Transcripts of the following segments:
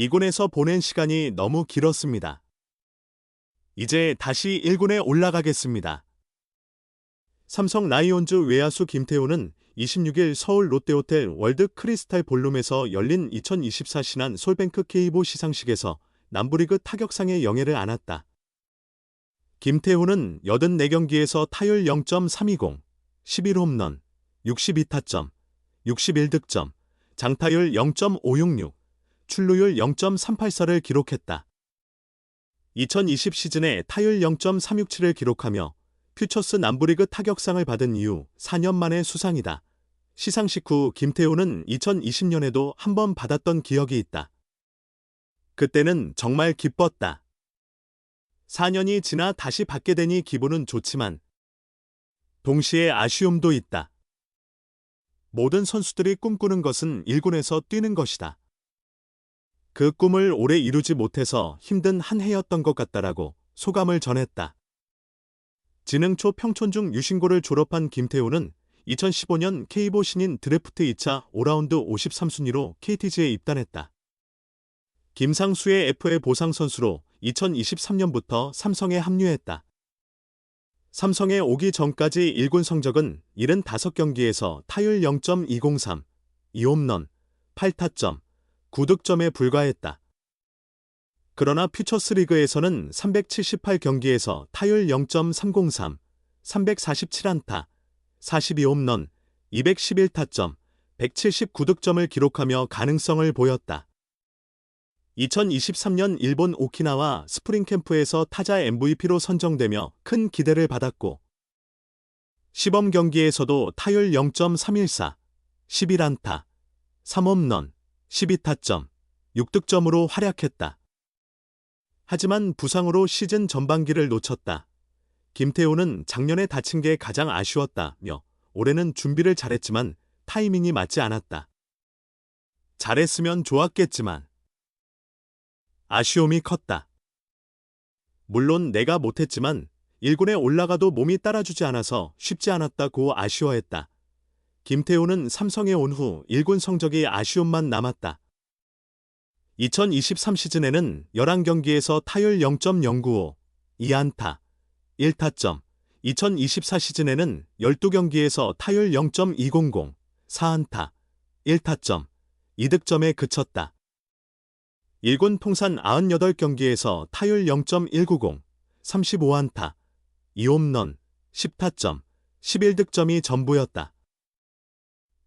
2군에서 보낸 시간이 너무 길었습니다. 이제 다시 1군에 올라가겠습니다. 삼성 라이온즈 외야수 김태우는 26일 서울 롯데호텔 월드 크리스탈 볼룸에서 열린 2024 신한 솔뱅크 K보 시상식에서 남부리그 타격상의 영예를 안았다. 김태우는 84경기에서 타율 0.320, 11홈런, 62타점, 61득점, 장타율 0.566, 출루율 0.384를 기록했다. 2020 시즌에 타율 0.367을 기록하며 퓨처스 남부리그 타격상을 받은 이후 4년 만의 수상이다. 시상식 후 김태우는 2020년에도 한 번 받았던 기억이 있다. 그때는 정말 기뻤다. 4년이 지나 다시 받게 되니 기분은 좋지만 동시에 아쉬움도 있다. 모든 선수들이 꿈꾸는 것은 1군에서 뛰는 것이다. 그 꿈을 오래 이루지 못해서 힘든 한 해였던 것 같다라고 소감을 전했다. 진흥초 평촌중 유신고를 졸업한 김태우는 2015년 K보 신인 드래프트 2차 5라운드 53순위로 KTG에 입단했다. 김상수의 FA 보상 선수로 2023년부터 삼성에 합류했다. 삼성에 오기 전까지 1군 성적은 75경기에서 타율 0.203, 2홈런, 8타점, 9득점에 불과했다. 그러나 퓨처스 리그에서는 378경기에서 타율 0.303, 347안타, 42홈런, 211타점, 179득점을 기록하며 가능성을 보였다. 2023년 일본 오키나와 스프링 캠프에서 타자 MVP로 선정되며 큰 기대를 받았고 시범 경기에서도 타율 0.314, 11안타, 3홈런, 12타점, 6득점으로 활약했다. 하지만 부상으로 시즌 전반기를 놓쳤다. 김태우는 작년에 다친 게 가장 아쉬웠다며 올해는 준비를 잘했지만 타이밍이 맞지 않았다. 잘했으면 좋았겠지만 아쉬움이 컸다. 물론 내가 못했지만 1군에 올라가도 몸이 따라주지 않아서 쉽지 않았다고 아쉬워했다. 김태우는 삼성에 온 후 1군 성적이 아쉬움만 남았다. 2023 시즌에는 11경기에서 타율 0.095, 2안타, 1타점, 2024 시즌에는 12경기에서 타율 0.200, 4안타, 1타점, 2득점에 그쳤다. 1군 통산 98경기에서 타율 0.190, 35안타, 2홈런, 10타점, 11득점이 전부였다.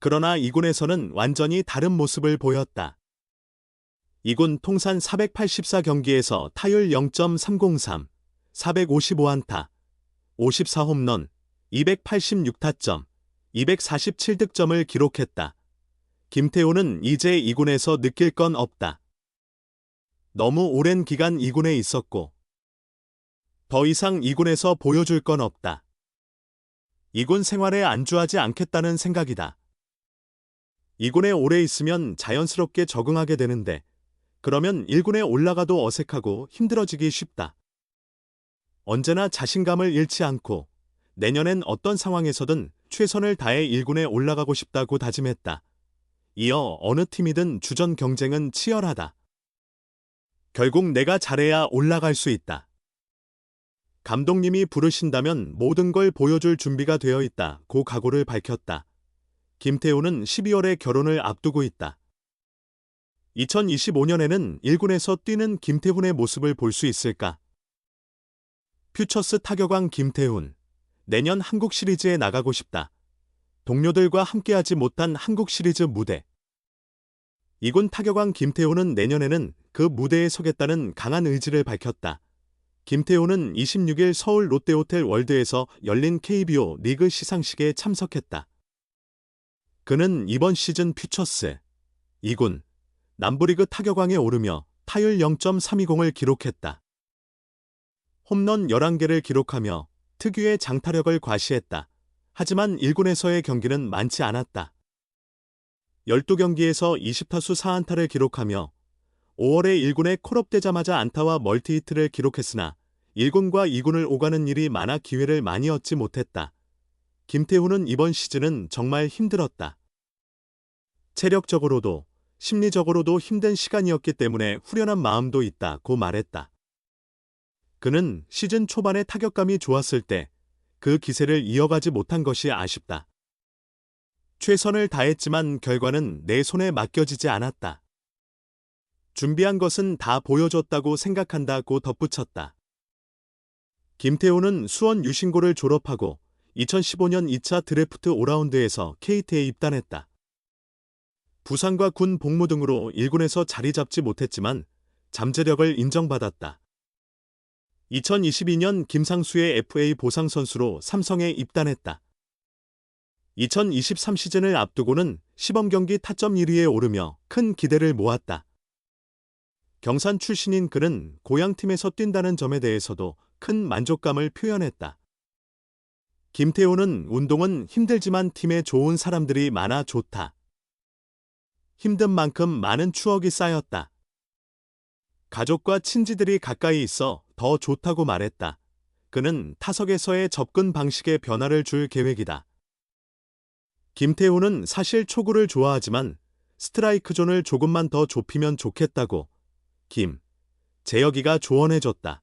그러나 2군에서는 완전히 다른 모습을 보였다. 2군 통산 484 경기에서 타율 0.303, 455안타, 54홈런, 286타점, 247득점을 기록했다. 김태우는 이제 2군에서 느낄 건 없다. 너무 오랜 기간 2군에 있었고, 더 이상 2군에서 보여줄 건 없다. 2군 생활에 안주하지 않겠다는 생각이다. 2군에 오래 있으면 자연스럽게 적응하게 되는데, 그러면 1군에 올라가도 어색하고 힘들어지기 쉽다. 언제나 자신감을 잃지 않고 내년엔 어떤 상황에서든 최선을 다해 1군에 올라가고 싶다고 다짐했다. 이어 어느 팀이든 주전 경쟁은 치열하다. 결국 내가 잘해야 올라갈 수 있다. 감독님이 부르신다면 모든 걸 보여줄 준비가 되어 있다. 고 각오를 밝혔다. 김태우는 12월에 결혼을 앞두고 있다. 2025년에는 1군에서 뛰는 김태훈의 모습을 볼 수 있을까? 퓨처스 타격왕 김태훈. 내년 한국 시리즈에 나가고 싶다. 동료들과 함께하지 못한 한국 시리즈 무대. 이군 타격왕 김태훈은 내년에는 그 무대에 서겠다는 강한 의지를 밝혔다. 김태훈은 26일 서울 롯데호텔 월드에서 열린 KBO 리그 시상식에 참석했다. 그는 이번 시즌 퓨처스 2군 남부리그 타격왕에 오르며 타율 0.320을 기록했다. 홈런 11개를 기록하며 특유의 장타력을 과시했다. 하지만 1군에서의 경기는 많지 않았다. 12경기에서 20타수 4안타를 기록하며 5월에 1군에 콜업되자마자 안타와 멀티히트를 기록했으나 1군과 2군을 오가는 일이 많아 기회를 많이 얻지 못했다. 김태훈은 이번 시즌은 정말 힘들었다. 체력적으로도 심리적으로도 힘든 시간이었기 때문에 후련한 마음도 있다고 말했다. 그는 시즌 초반에 타격감이 좋았을 때 그 기세를 이어가지 못한 것이 아쉽다. 최선을 다했지만 결과는 내 손에 맡겨지지 않았다. 준비한 것은 다 보여줬다고 생각한다고 덧붙였다. 김태호는 수원 유신고를 졸업하고 2015년 2차 드래프트 5라운드에서 KT에 입단했다. 부상과 군 복무 등으로 1군에서 자리 잡지 못했지만 잠재력을 인정받았다. 2022년 김상수의 FA 보상 선수로 삼성에 입단했다. 2023 시즌을 앞두고는 시범 경기 타점 1위에 오르며 큰 기대를 모았다. 경산 출신인 그는 고향팀에서 뛴다는 점에 대해서도 큰 만족감을 표현했다. 김태호는 운동은 힘들지만 팀에 좋은 사람들이 많아 좋다. 힘든 만큼 많은 추억이 쌓였다. 가족과 친지들이 가까이 있어 더 좋다고 말했다. 그는 타석에서의 접근 방식에 변화를 줄 계획이다. 김태호는 사실 초구를 좋아하지만 스트라이크 존을 조금만 더 좁히면 좋겠다고 김, 재혁이가 조언해줬다.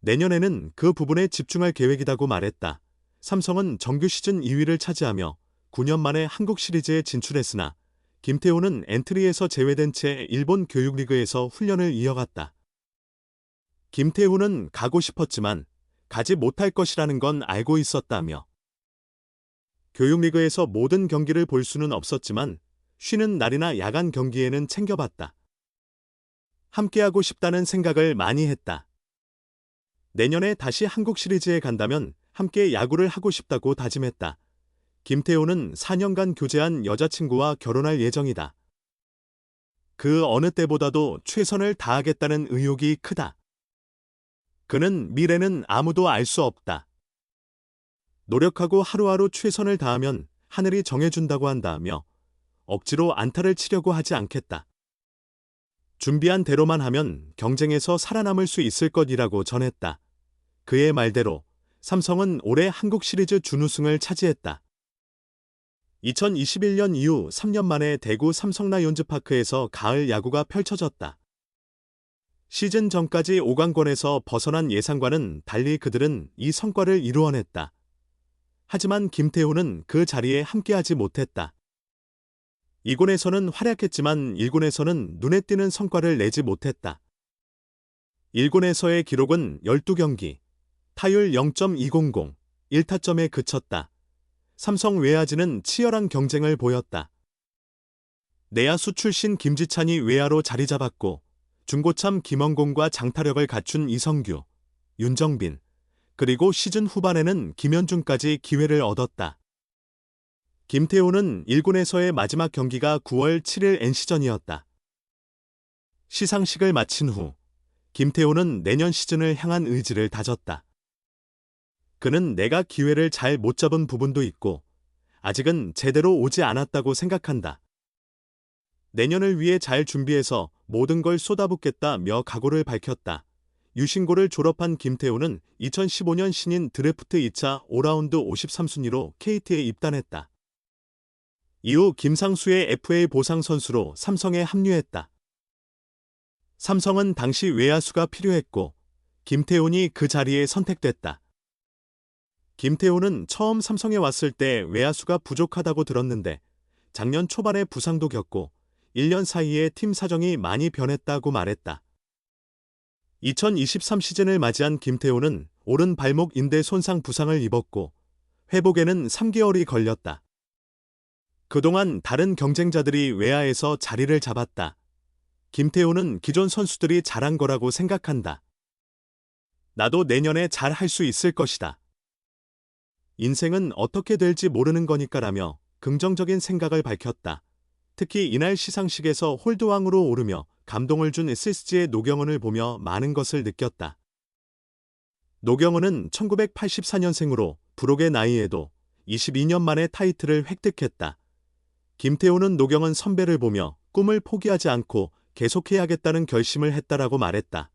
내년에는 그 부분에 집중할 계획이라고 말했다. 삼성은 정규 시즌 2위를 차지하며 9년 만에 한국 시리즈에 진출했으나 김태호는 엔트리에서 제외된 채 일본 교육리그에서 훈련을 이어갔다. 김태훈은 가고 싶었지만 가지 못할 것이라는 건 알고 있었다며. 교육리그에서 모든 경기를 볼 수는 없었지만 쉬는 날이나 야간 경기에는 챙겨봤다. 함께하고 싶다는 생각을 많이 했다. 내년에 다시 한국 시리즈에 간다면 함께 야구를 하고 싶다고 다짐했다. 김태호는 4년간 교제한 여자친구와 결혼할 예정이다. 그 어느 때보다도 최선을 다하겠다는 의욕이 크다. 그는 미래는 아무도 알 수 없다. 노력하고 하루하루 최선을 다하면 하늘이 정해준다고 한다며 억지로 안타를 치려고 하지 않겠다. 준비한 대로만 하면 경쟁에서 살아남을 수 있을 것이라고 전했다. 그의 말대로 삼성은 올해 한국 시리즈 준우승을 차지했다. 2021년 이후 3년 만에 대구 삼성라이온즈파크에서 가을 야구가 펼쳐졌다. 시즌 전까지 5강권에서 벗어난 예상과는 달리 그들은 이 성과를 이루어냈다. 하지만 김태호는 그 자리에 함께하지 못했다. 2군에서는 활약했지만 1군에서는 눈에 띄는 성과를 내지 못했다. 1군에서의 기록은 12경기, 타율 0.200, 1타점에 그쳤다. 삼성 외야지는 치열한 경쟁을 보였다. 내야수 출신 김지찬이 외야로 자리 잡았고 중고참 김원공과 장타력을 갖춘 이성규, 윤정빈, 그리고 시즌 후반에는 김현중까지 기회를 얻었다. 김태호는 1군에서의 마지막 경기가 9월 7일 NC전이었다. 시상식을 마친 후 김태호는 내년 시즌을 향한 의지를 다졌다. 그는 내가 기회를 잘 못 잡은 부분도 있고 아직은 제대로 오지 않았다고 생각한다. 내년을 위해 잘 준비해서 모든 걸 쏟아붓겠다며 각오를 밝혔다. 유신고를 졸업한 김태우는 2015년 신인 드래프트 2차 5라운드 53순위로 KT에 입단했다. 이후 김상수의 FA 보상 선수로 삼성에 합류했다. 삼성은 당시 외야수가 필요했고 김태훈이 그 자리에 선택됐다. 김태호는 처음 삼성에 왔을 때 외야수가 부족하다고 들었는데 작년 초반에 부상도 겪고 1년 사이에 팀 사정이 많이 변했다고 말했다. 2023 시즌을 맞이한 김태호는 오른 발목 인대 손상 부상을 입었고 회복에는 3개월이 걸렸다. 그동안 다른 경쟁자들이 외야에서 자리를 잡았다. 김태호는 기존 선수들이 잘한 거라고 생각한다. 나도 내년에 잘 할 수 있을 것이다. 인생은 어떻게 될지 모르는 거니까라며 긍정적인 생각을 밝혔다. 특히 이날 시상식에서 홀드왕으로 오르며 감동을 준 SSG의 노경은을 보며 많은 것을 느꼈다. 노경은은 1984년생으로 부록의 나이에도 22년 만에 타이틀을 획득했다. 김태호는 노경은 선배를 보며 꿈을 포기하지 않고 계속해야겠다는 결심을 했다라고 말했다.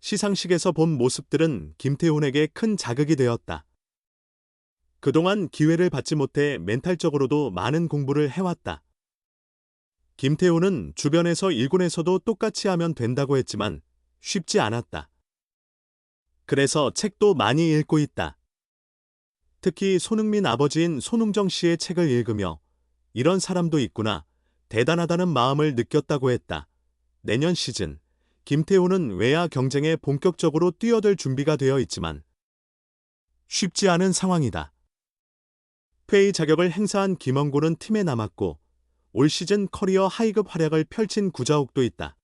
시상식에서 본 모습들은 김태훈에게 큰 자극이 되었다. 그동안 기회를 받지 못해 멘탈적으로도 많은 공부를 해왔다. 김태훈은 주변에서 일군에서도 똑같이 하면 된다고 했지만 쉽지 않았다. 그래서 책도 많이 읽고 있다. 특히 손흥민 아버지인 손흥정 씨의 책을 읽으며 이런 사람도 있구나, 대단하다는 마음을 느꼈다고 했다. 내년 시즌, 김태훈은 외야 경쟁에 본격적으로 뛰어들 준비가 되어 있지만 쉽지 않은 상황이다. 회의 자격을 행사한 김원곤은 팀에 남았고 올 시즌 커리어 하이급 활약을 펼친 구자욱도 있다.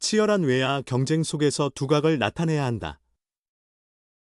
치열한 외야 경쟁 속에서 두각을 나타내야 한다.